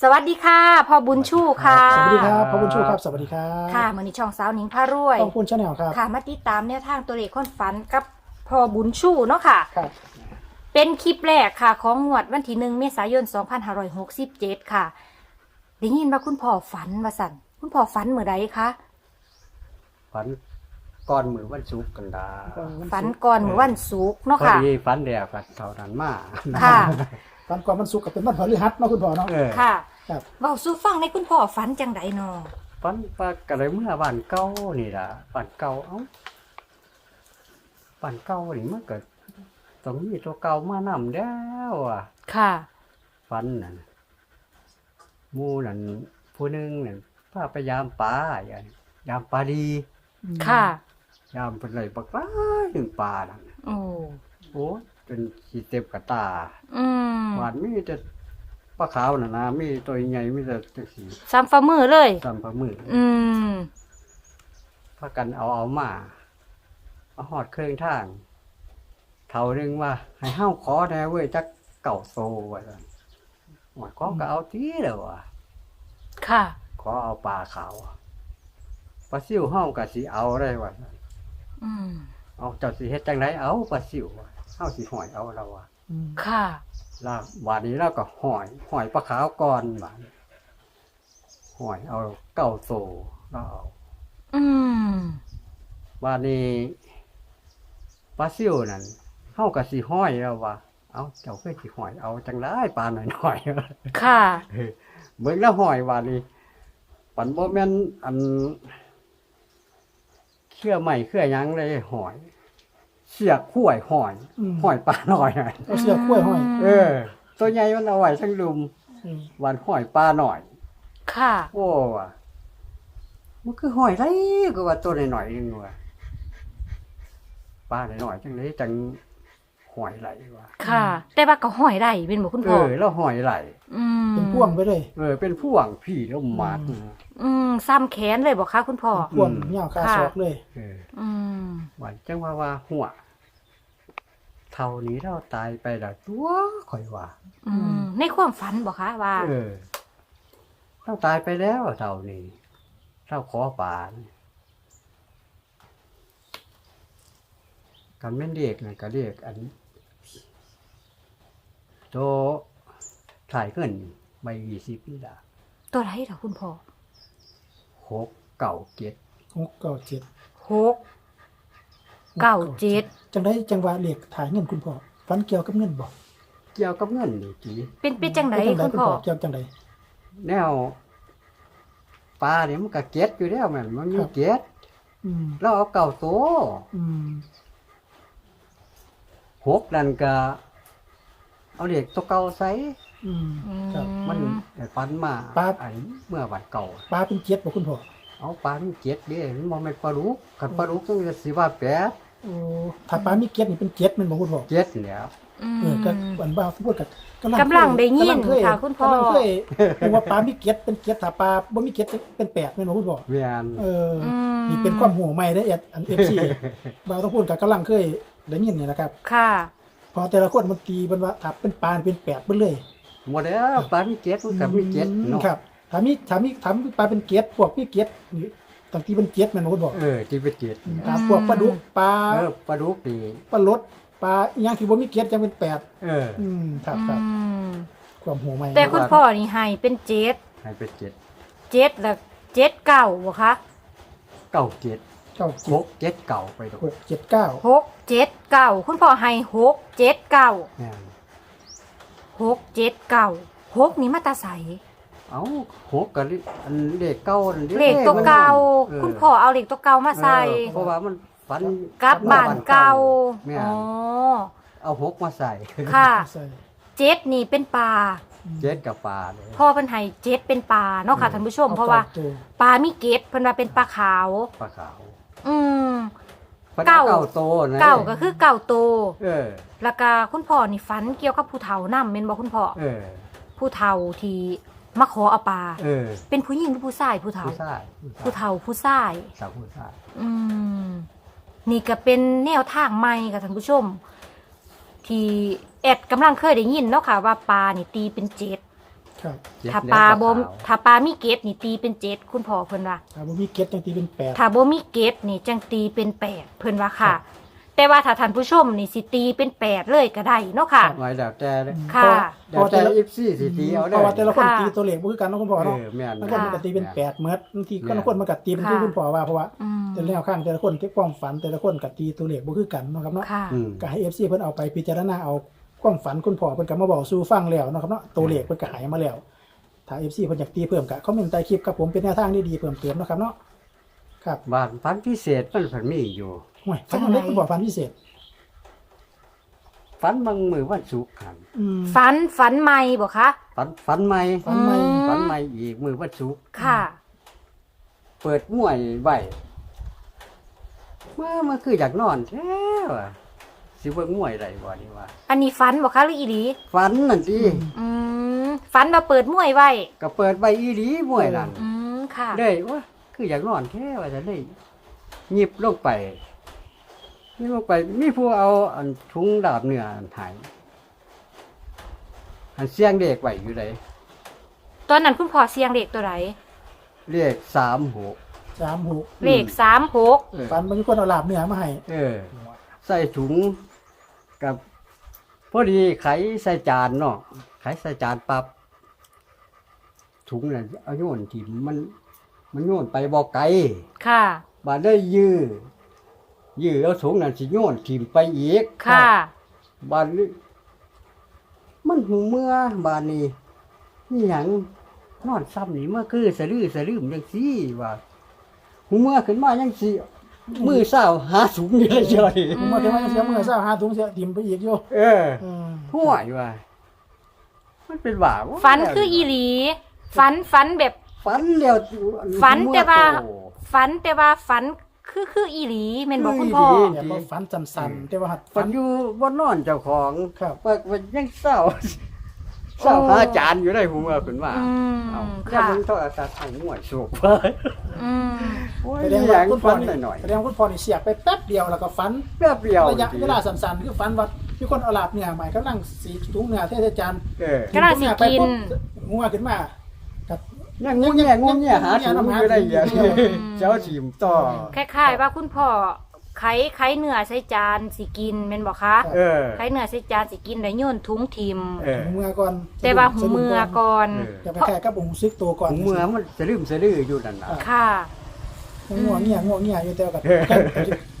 สวัสดีค่ะพ่อบุญชูค่ะสวัสดีครับพ่อบุญชูครับ สวัสดีครับค่ะมือนี้ช่องสาวหนิงพารวย ขอบคุณชาแนลครับค่ะมาติดตามแนวทางตัวเลขคนฝันกับพ่อบุญชูเนาะค่ะ ครับ เป็นคลิปแรกค่ะ ของงวดวันที่หนึ่งเมษายน 2567 ค่ะได้ยินว่าคุณพ่อฝันมาสั่นคุณพ่อฝันเมื่อใดคะ ฝัน ก่อนมือวันศุกร์กันดาฝันก่อนเมื่อวันศุกร์เนาะพอค่ะ ดีฝันแดกกันเท่านั้นมาค่ะตอนก่อนมันสุกร์กับเป็นวันพฤหัสเนาะคุณพ่อเนาะ เออค่ะครับ เว้าสู่ฟังในคุณพ่อฝันจังไดเนาะฝันว่ากันเลยเมื่อบ้านเก่านี่ล่ะบ้านเก่าเอ้าบ้านเก่านี่มันก็ต้องมีตัวเก่ามานำแล้วอะ ค่ะฝันนั่นหมู่นั่นผู้หนึงนั่นพาไปยามปลาอย่างยามปลาดี ค่ะ ยามเป็นไรปักร้ายหนึ่งปลานั่นโอ้โอ้จนขีเต็มกระตาอืมหวานมีแต่ปลาขาวน่ะนะมีตัวใหญ่มีแต่จังสีซ้ำฝ่ามือเลยตามปลาหมึกอืม พากันเอาเอามาเอาหอดเครื่องทางเท่านึงว่า ให้ห้าขอแน่เว้ยจักเก่าโซไว้แล้วหมดก็ก็เอาทีเดียวอะค่ะ ขอเอาปลาขาวปลาซิวห้องกับสีเอาได้ว่ะ อืมเอาเจ้าสีเฮ็ดจังไรเอาปลาซิวว่ะเฮาสิหอยเอาเราอะอืมค่ะ ลาบานนี้เราก็หอยหอยปลาขาวก่อนบานหอยเอาเก่าโซเราเอาอืมบานนี้ปลาซิวนั่นเฮาก็สิห้อยแล้วว่าเอาเจ้าเคยสิห้อยเอาจังไรปลาหน่อยๆค่ะเบิ่งแล้วห้อยว่านี่ปันบ่แม่นอัน เครือใหม่เครือหยังเลยห้อย เสียกข้วยห้อยห้อยปลาหน่อยน่ะเอาเสือกล้วยห้อยเออ ตัวใหญ่มันเอาไว้ทั้งลุมอืมวันห้อยปลาหน่อย ค่ะ โอ้ว่ะมันคือห้อยไรก็ว่าตัวหน่อยๆนึงว่ะปลาหน่อยๆจังเลยจัง ห้อยไหลว่ะค่ะ แต่ว่าก็ห้อยได้เป็นบ่คุณเอพ่ออแล้วห้อยไหลอืมเป็นพ่วงไปเลยเออเป็นผู้หวังพี่แล้วมาดอืมอืมซ้ำแขนเลยบอกคะคุณพ่อ พ่วงเงาวคาค่ะ ศอกเลย เอออืมวันจังว่าว่าหัวเท่านี้เราตายไปแล้วตัวข่อยว่า อืมในความฝันบอกคะว่าเออเราตายไปแล้วเท่านี้เราขอป่านกันแม่นเด็กนะก็เรียกอัน โตถ่ายเงินใบยี่สิบนี่ละตัวไรเหรอคุณพ่อหกเก่าเจ็ดหกเก้าเจ็ดหกเก้าเจ็ดจังได้จังหวะเหล็กถ่ายเงินคุณพ่อฟันเกี่ยวกับเงินบอกเกี่ยวกับเงินนี่จีเป็นเป็นจังไดจังไดคุณคุณพ่อพ่อเกี่ยวจังไดแนวปลาเนี่ยมันก็เก็ดอยู่แล้วแมันมันมีครับเก็ดอืมเราเอาเก่าโตอืมหกนั่นก็ เอาเด็กตัวเก่าใส่อืม อืมครับมันได้ฟันมาปลาอันเมื่อวันเก่า ปลาเป็นเจ็ดบอกคุณพ่อเอาปลามันเก็ดเด้มันบ่แม่นปลาดุกคันปลาดุกต้องสิว่าแปดโอ้ถ้าปลามีเจ็ดนี่เป็นเจ็ดแมันบอกคุณพ่อเก็ดนี่แหล้วอืมเออก็วันบ้าพูดกับกำลังได้ยินกำลังเคยค่ะคุณพ่อ กำลังเคยผมว่าปลามีเจ็ดเป็นเจ็ดถ้าปลาบ่มีเจ็ดเป็นแปดแม่นบอกคุณพ่อ แม่นเอออมนี่เป็นความหัวใหม่ได้อเอ็ดอันเอฟซี บางต้องพูดกับกำลังเคยได้ยินนี่นะครับ ค่ะ พอแต่ละคนมันตีมันว่าถ้าเป็นปลาเป็นแปดเบิ่เลยหมดแล้วปลามีเก็ดมันก็มีเก็ดเนาะครับถ้ามีถ้ามีถ้ามีปลาเป็นเกล็ดพวกมีเกล็ดนี่ตั้งที่เป็นเกล็ดแม่นบ่บอกเออที่เป็นเก็ดถ้าพวกปลาดุกปลาเออปลาดุกนี่ปลาลดปลาอหยังที่บ่มีเกล็ดจังเป็นแปดเอออืมครับครับอืมความหัวใหม่แต่คุณพ่อนี่ให้เป็นเจ็ดให้เป็นเก็ดเจ็ดแล้วเจ็ดเก้าบ่คะเก่าเก็ด เก้าหเจ็ดกเก็ดเก่าไปดอกหกเจ็ดเก้าหกเจ็ดเก้าคุณพ่อให้หกเจ็ดเก้าแม่นหกเจ็ดเก้าหกนี่มาตาใสเอาหกกับอันเลขเก้านั่นดิเลขตัวเก่าเออคุณพ่อเอาเลขตัวเก่ามาใส่เออเพราะว่ามันฝันกลับบ้านเก่าแม่อ๋นอเอาหกมาใส่ค่ะใส่เจ็ดนี่เป็นปลาเจ็ดกับปลาเลยพ่อเพิ่นให้เจ็ดเป็นปลาเนาะค่ะท่านผู้ชมอเพราะว่าก้ตัวปลามีเกล็ดเพิ่นว่าเป็นปลาขาว ปลาขาว อืมพิ่นอเก้า เก้าโตนะเก่าก็คือเก่าโตเออ แล้วก็คุณพ่อนี่ฝันเกี่ยวกับผู้เฒ่านำแม่นบ่คุณพ่อเออ ผู้เฒ่าที่มาขอเอาปลาเออเป็นผู้หญิงหรือผู้ชายผู้เฒ่า ผู้ชายผู้เฒ่าผู้ชาย สาวผู้ชายอืมนี่ก็เป็นแนวทางใหม่ค่ะท่านผู้ชม ที่แอดกำลังเคยได้ยินเนาะค่ะว่าปลานี่ตีเป็นเจ็ด ครับเจ็ดถ้าเหลืปอลาแต่บ่ขวถ้าปลามีเกตนี่ตีเป็นเจ็ดคุณพ่อเพิ่นว่าถ้าบ่มีเก็ดจังตีเป็นแปด ถ้าบ่มีเกตนี่จังตีเป็นแปดเพิ่นว่าค่ะแต่ว่าถ้าท่านผู้ชมนี่สิตีเป็นแปดเลยก็ได้เนาะค่ะ ไว้แล้วแต่เลยค่ะ เพเดี๋ยวราะแต่แต่ละ อีฟซี่สิตีเอาเพได้ราะว่าแต่ละคนค่ะ ตีตัวเลขบ่คือกันเนาะคุณพ่อเอเนาะอแม่นบางคนมันก็ตีเป็นแปดเมตรบางทีก็บางคนมันก็ตีเป็นที่ค่ะคุณพ่อว่าเพราะว่าอืมแต่แนวข้างแต่ละคนที่ความฝันแต่ละคนก็ตีตัวเลขบ่คือกันเนาะครับเนาะค่ะ อืมก็ให้ FC เพิ่นเอาไปพิจารณาเอา ความฝันคุณพ่อเพิ่นก็มาบอกสู่ฟังแล้วเนาะครับเนาะตัวเลขเพิ่นก็ใหายมาแล้ว ถ้า FC เพิ่นอยากตีเพิ่มก็คอมเมนต์ใต้คลิปครับผมเป็นแนวทางที่ดีเพิ่มเติมเนาะครับเนาะครับบ้านพันพิเศษมันเพิ่นมีอยู่ ห่วยฝันอะไรคุณพ่อฝันพิเศษ ฝันบางมือวันศุกร์ครับอืม ฝันฝันใหม่บ่คะฝันฝันใหม่ฝันใหม่ อืมฝันใหม่อีกมือวันศุกร์ค่ะ เปิดมวยไว้เมื่อมันคืออยากนอนแท้ว่ะ สิเบิ่งมวยได้บ่นี่ว่าอันนี้ฝันบ่คะหรืออีหลีฝันนั่นสิอืมฝันว่าเปิดมวยไว้ก็เปิดไว้อีหลีมวยนั่นอืมค่ะเลยว่าคืออยากนอนแท้ว่าจะได้หยิบลงไปหยิบลงไป มีผู้เอาอันถุงดาบเนื้ออันหายอันเสียงเด็กไว้อยู่เลยตอนนั้นคุณพ่อเสียงเลขตัวไหนเรียกสามหกสามหกเลขสามหก เออฝันบางคนเอาลาบเนื้อมาให้เออ ใส่ถุง กับพอดีไขใส่จานเนาะไขใส่จานปับถุงน่ะเอาโยนถิ่มมัน มันโยนไปบ่ไกลค่ะ บาดได้ยื้อยื้อเอาถุงนั่นสิโยนถิ่มไปอีกค่ะ บาดนี้มันหูเมื่อบาดนี้นี่หยังนอนซ้ำนี่เมื่อคือสะลือสะลืมจังซี่ว่าหูเมื่อขึ้นมาจังซี่ มือเศร้าหาถุงนี่เลยเจ้านี่ผมว่าแต่ว่าเสียมือเช้าหาถุงเสียทิ่มไปอีกอยู่เอออืมห่วยว่ามันเป็นบ่าบ่ฝันคืออีหลี ฝันฝันแบบ ฝันเดียวฝันแต่ว่าโตฝันแต่ว่าฝันคือคืออีหลีแม่นบอกคุณพ่อ คืออีหลี เนี่ยก็ฝันสั้นๆแต่ว่าหัดฝัฝันนอยู่บนนอนเจ้าของครับว่าว่ายังเศร้าเศร้าหาจานอยู่ได้หูเมื่อขึ้นว่าอืมเอาค่ะแล้วมึงโทรศัพท์ให้ห่วยสุกไปอืมโอ้ย แสดงอว่าย่างคุณพ่ฝัอนนี่หน่อยแสดงว่าคุณพ่อนี่เสียบไปแป๊บเดียวแล้วก็ฝันๆแป๊บเดียวระยะเวลาสั้นๆคือฝันว่ามีคนเอาลาบเนื้อใหม่กำลังสีถุงเนื้อเทศจานเออก็น่าสิกินหัวขึ้นมากับยังงงแง่งงแง่หาถุงอยู่ได้อย่างนี้อืมเจ้าทีมต่อคล้ายๆว่าคุณพ่อไขไขเนื้อใส่จานสิกินแม่นบอกคะเออไขเนื้อใส่จานสิกินแล้วโยนถุงทิมเออหูเมื่อก่อนแต่ว่าหูมือก่อนเออจะไปแค่กับหูซึกตัวก่อนหูเมื่อมันสะลืมสะลืออยู่นั่นน่ะค่ะ ง่วงเงี้ยง่วงเงี้ยอยู่แต่ว่ากับเออ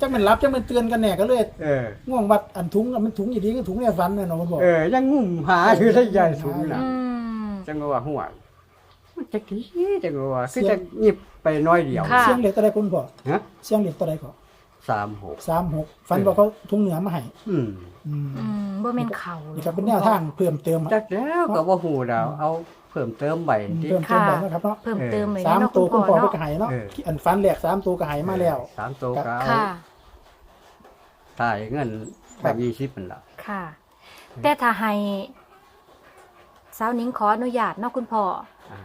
จักมันรับจักมันเตือนกันแน่ก็เลยเออง่วงวัดอันถุงมันถุงอย่างนี้ก็ถุงเนี่ยฟันเนี่ยเนาะมันบอกเออยังงุ่มหาอยู่ได้ใหญ่ถุงน่ะอืมจังว่าหัวมันจะกี้จังว่าคือจะหยิบไปน้อยเดียวค่ะเสียงเหล็กตัวใดคุณบอกฮะเสียงเหล็กตัวใดก่อน สามหก สามหกฟันบอกเขาถุงเหนือมาให้อืมอืมอืมบ่แม่นเขานี่ก็เป็นแนวทางเพิ่มเติมจักแล้วก็บ่ฮู้ดาวเอาเพิ่มเติมใบอืมที่ เพิ่มเติมไปนะครับเนาะเพิ่มเติมเลยสามเนาะตัวคุคุณณพ่พ่ออไปเนาะกระหายเนาะเออ อันฟันแหลกสามตัวกระหายมาแล้ว สามตัวก็เอาค่ะ ถ่ายเงินครัแบบบยี่สิบเป็นละ ค่ะ แต่ถ้าให้สาวนิ้งขออนุญาตเนาะคุณพ่ออา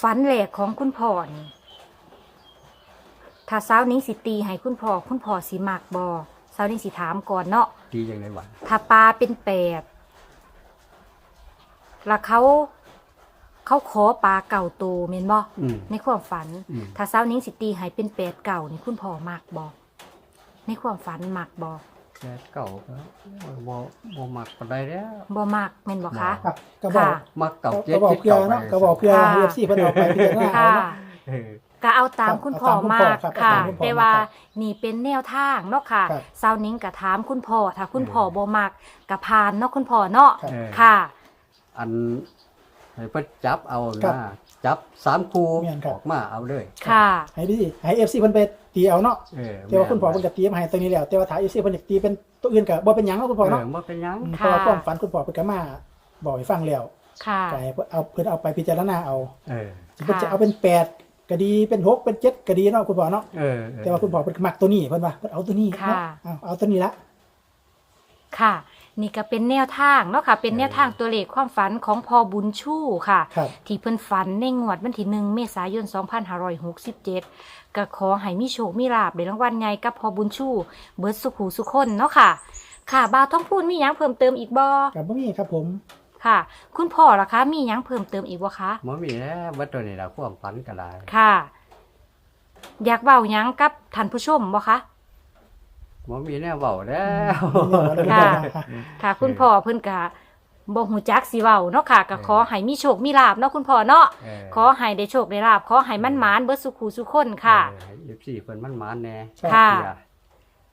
ฝันแหลกของคุณพ่อนี่ ถ้าสาวนิ้งสิตีให้คุณพ่อคุณพ่อสิมักบอสาวนิ้งสิถามก่อนเนาะดีอย่างไรวะถ้าปลาเป็นแปดแล้วเขา เขาขอปลาเก่าโตเมนบ่อืม ในความฝัน อืม ถ้าสาวนิ้งสิตีให้เป็นแปดเก่านี่คุณพ่อมักบอในความฝันมักบอแค่เก่าก็บ่บ่มักปานใดแล้วบ่มักแม่นบ่คะ ครับก็บอกค่ะ มักเก่าก็เจ็ดบอกเจ็ดเพื่อเก่าเนาะไปก็บอกเพื่อค่ะ เอฟซีเพิ่นเอาไปพิจารณาเอาค่ะ เนาะ เออ ก็เอาตามครับคุณพ่อเอาตามคุณมาพ่อกครับค่ะ เอาตามคุณพ่อแต่ว่าครับนี่เป็นแนวทางเนาะค่ะครับสาวนิ้งก็ถามคุณพ่อถ้าคุณพ่อบ่มักก็พานเนาะคุณพ่อเนาะครับ เออค่ะ อันให้เพิ่นจับเอาครันะบจับสามคู่แม่นครับ ออกมาเอาเลยค่ะ ให้ดีให้เอฟซีเพิ่นไปตีเอาเนาะเออแต่ว่าคุณพ่อเพิ่นก็ตีมาให้ตัวนี้แล้วแต่ว่าถ้าเอฟซีเพิ่นอยากตีเป็นตัวอื่นก็บ่เป็นหยังเนาะคุณพ่อเอเนาะอบ่เป็นหยังอืมเพค่ะ ราะว่าความฝันคุณพ่อเพิ่นก็มาบอกให้ฟังแล้วค่ะ ก็ให้เพิ่นเอาเพิ่นเอาไปพิจารณาเอา เออสิเพิ่นค่ะจะเอาเป็นแปด ก็ดีเป็นหกเป็นเจ็ดก็ดีเนาะคุณพ่อเนาะเออเออแต่ว่าคุณพ่อเพิ่นก็มักตัวนี้เพิ่นว่าเพิ่นเอาตัวนี้ค่ะ เนาะเอาเอาตัวนี้ละ ค่ะ นี่ก็เป็นแนวทางเนาะค่ะ เป็นแนวทางตัวเลขความฝันของพ่อบุญชูค่ะ ครับที่เพิ่นฝันในงวดวันที่หนึ่งเมษายน 2567ก็ขอให้มีโชคมีลาบในรางวัลใหญ่กับพ่อบุญชูเบิร์ดสุขหูสุคนเนาะค่ะ ค่ะ บาวท้องพูนมีหยังเพิ่มเติมอีกบ่ กับบ่มีครับผม ค่ะ คุณพ่อล่ะคะมีหยังเพิ่มเติมอีกบ่คะ บ่มีแล้วเบิดตัวนี้ล่ะความฝันก็ได้ค่ะ อยากเว้าหยังกับท่านผู้ชมบ่คะ บ่มีแนวเว้าแล้วค่ะ ค่ะ คุณพ่อเพิ่นก็บ่ฮู้จักสิเว้าเนาะค่ะก็ขอให้มีโชคมีลาภเนาะคุณพ่อเนาะเออขอให้ได้โชคได้ลาภขอให้มันหมานเบิดสุขูสุคนค่ะ เออให้ FC เพิ่นมันหมานแน่ค่ะ เสีย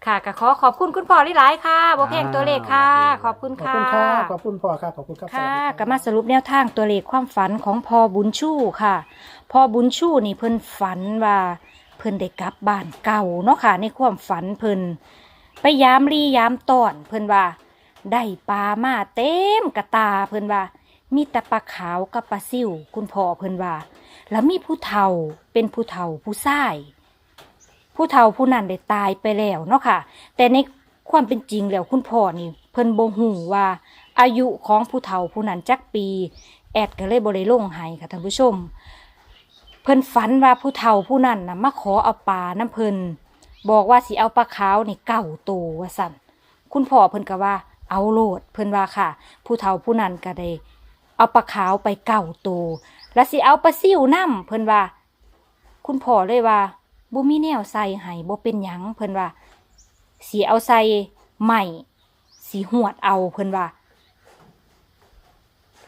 ค่ะก็ขอขอบคุณคุณพ่อหลายๆค่ะบ่แพงตัวเลขค่ะ ขอบคุณขอบค่ะคุณครับ ขอบคุณพ่อครับ ขอบคุณครับค่ะสวัสดีรับ ก็มาสรุปแนวทางตัวเลขความฝันของพ่อบุญชูค่ะพ่อบุญชูนี่เพิ่นฝันว่าเพิ่นได้กลับบ้านเก่าเนาะค่ะในความฝันเพิ่นไปยามรียามต้อนเพิ่นว่าได้ปลามาเต็มกระตาเพิ่นว่า มีแต่ปลาขาวกับปลาซิ่วคุณพ่อเพิ่นว่า แล้วมีผู้เฒ่าเป็นผู้เฒ่าผู้ชาย ผู้เฒ่าผู้นั้นได้ตายไปแล้วเนาะค่ะ แต่ในความเป็นจริงแล้วคุณพ่อนี่ เพิ่นบ่ฮู้ว่าอายุของผู้เฒ่าผู้นั้นจักปี แอดก็เลยบ่ได้ลงให้ค่ะท่านผู้ชม เพิ่นฝันว่าผู้เฒ่าผู้นั้นน่ะมาขอเอาปลาน้ำเพิ่นบอกว่าสิเอาปลาขาวนี่เก้าโตว่าสั่นคุณพ่อเพิ่นก็ว่าเอาโลดเพิ่นว่าค่ะ ผู้เฒ่าผู้นั้นก็ได้เอาปลาขาวไปเก้าโต แล้วสิเอาปลาซิ่วนํเพิ่นว่า คุณพ่อเลยว่า บ่มีแนวใส่ให้บ่เป็นหยังเพิ่นว่าสิเอาใส่ใหม่สิหวดเอาเพิ่นว่า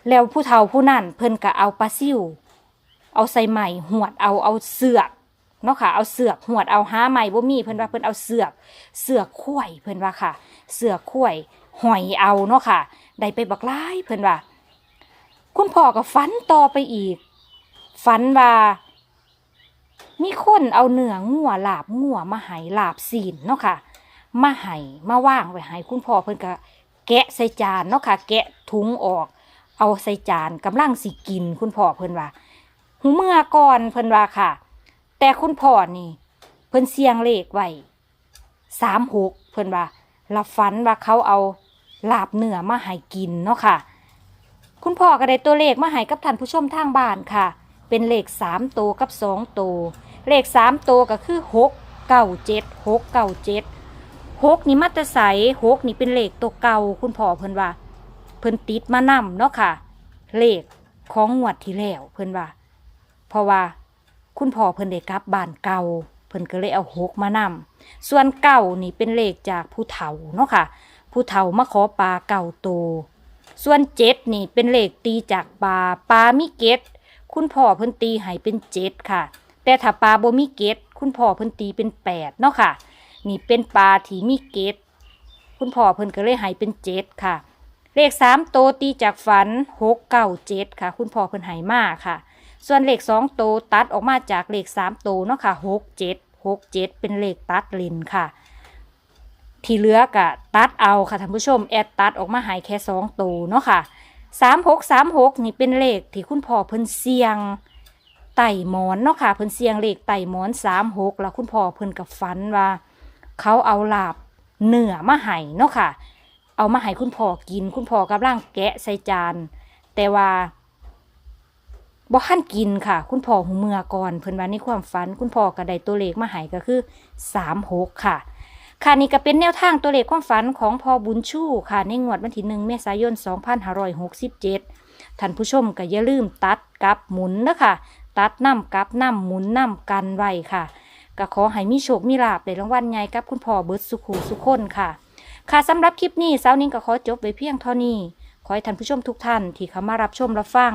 แล้วผู้เฒ่าผู้นั่นเพิ่นก็เอาปลาซิ่วเอาใส่ใหม่หวดเอาเอาเสือกเนาะค่ะเอาเสือกหวดเอาหาใหม่บ่มีเพิ่นว่าเพิ่นเอาเสือกเสือกข้วยเพิ่นว่าค่ะ เสือกข้วยหอยเอาเนาะค่ะได้ไปบักหลายเพิ่นว่า คุณพ่อก็ฝันต่อไปอีกฝันว่า มีคนเอาเนื้องัวลาบงัวมาให้ลาบซีนเนาะค่ะ มาให้มาว่างไว้ให้คุณพ่อเพิ่นก็แกะใส่จานเนาะค่ะ แกะถุงออก เอาใส่จานกำลังสิกิน คุณพ่อเพิ่นว่าหูเมื่อก่อนเพิ่นว่าค่ะ แต่คุณพ่อนี่ เพิ่นเสียงเลขไว้สามหกเพิ่นว่ารับฝันว่าเขาเอาลาบเนื้อมาให้กินเนาะค่ะ คุณพ่อก็ได้ตัวเลขมาให้กับท่านผู้ชมทางบ้านค่ะ เป็นเลขสามตัวกับสองตัวเลขสามตัวก็คือหกเก้าเจ็ดหกเก้าเจ็ดหกนี่มาแตรใสหกนี่เป็นเลขตัวเก่าคุณพ่อเพิ่นว่า เพิ่นติดมานำเนาะค่ะ เลขของงวดที่แล้วเพิ่นว่า เพราะว่าคุณพ่อเพิ่นได้กลับบ้านเก่าเพิ่นก็เลยเอาหกมานำส่วนเก่านี่เป็นเลขจากผู้เฒ่าเนาะค่ะ ผู้เฒ่ามาขอปลาเก่าโต ส่วนเจ็ดนี่เป็นเลขตีจากปลาปลามีเกต คุณพ่อเพิ่นตีให้เป็นเจ็ดค่ะ แต่ถ้าปลาบ่มีเกตคุณพ่อเพิ่นตีเป็นแปดเนาะค่ะ นี่เป็นปลาที่มีเกตคุณพ่อเพิ่นก็เลยให้เป็นเจ็ดค่ะ เลขสามโตวตีจากฝันหกเก้าเจ็ดค่ะ คุณพ่อเพิ่นใหายมาค่ะ ส่วนเลขสองโตวตัดออกมาจากเลขสามโตวเนาะค่ะหกเจ็ดหกเจ็ดเป็นเลขตัดลินค่ะที่เหลือกะตัดเอาค่ะท่านผู้ชมแอดตัดออกมาหายแค่สองโตวเนาะค่ะ สามหกสามหกนี่เป็นเลขที่คุณพ่อเพิ่นเสียงไต่หมอนเนาะค่ะเพิ่นเสียงเลขไต่หมอนสามหกแล้วคุณพ่อเพิ่นกับฝันว่า เขาเอาลาบเนื้อมาให้เนาะค่ะ เอามาให้คุณพ่อกิน คุณพ่อกำลังแกะใส่จาน แต่ว่าบ่ทันกินค่ะ คุณพ่อหูเมื่อก่อนเพิ่นว่าในความฝัน คุณพ่อก็ได้ตัวเลขมาให้ก็คือสามหกค่ะ ค่ะนี่ก็เป็นแนวทางตัวเลขความฝันของพ่อบุญชูค่ะในงวดวันที่หนึ่งเมษายน 2567 ท่านผู้ชมก็อย่าลืมตัดกับหมุนนะคะตัดน้ำกับน้ำหมุนน้ำกันไว้ค่ะก็ขอให้มีโชคมีลาบในรางวัลใหญ่กับคุณพ่อเบิร์ตสุขูสุขคนค่ะ ค่ะสำหรับคลิปนี้สาวนิ้งก็ขอจบไว้เพียงเท่านี้ ขอให้ท่านผู้ชมทุกท่านที่เข้ามารับชมรับฟัง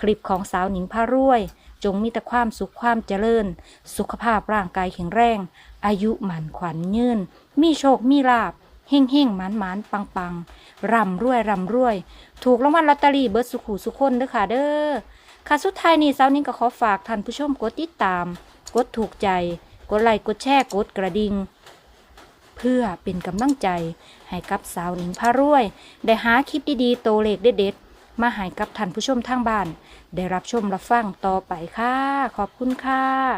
คลิปของสาวหนิงพารวย จงมีแต่ความสุขความเจริญ สุขภาพร่างกายแข็งแรง อายุหมันขวัญยืน มีโชคมีลาบเฮ่งเฮ่งหมันหมันปังปังร่ำรวยร่ำรวย ถูกรางวัลลอตเตอรี่เบิร์ดสุขูสุขคนเด้อค่ะเด้อค่ะสุดท้ายนี้สาวนิ้งก็ขอฝากท่านผู้ชมกดติดตาม กดถูกใจ กดไลค์กดแชร์กดกระดิ่งเพื่อเป็นกำลังใจ ให้กับสาวหนิงพารวย ได้หาคลิปดีๆ โตเลขเด็ดๆ มาให้กับท่านผู้ชมทางบ้าน ได้รับชมรับฟังต่อไปค่ะ ขอบคุณค่ะ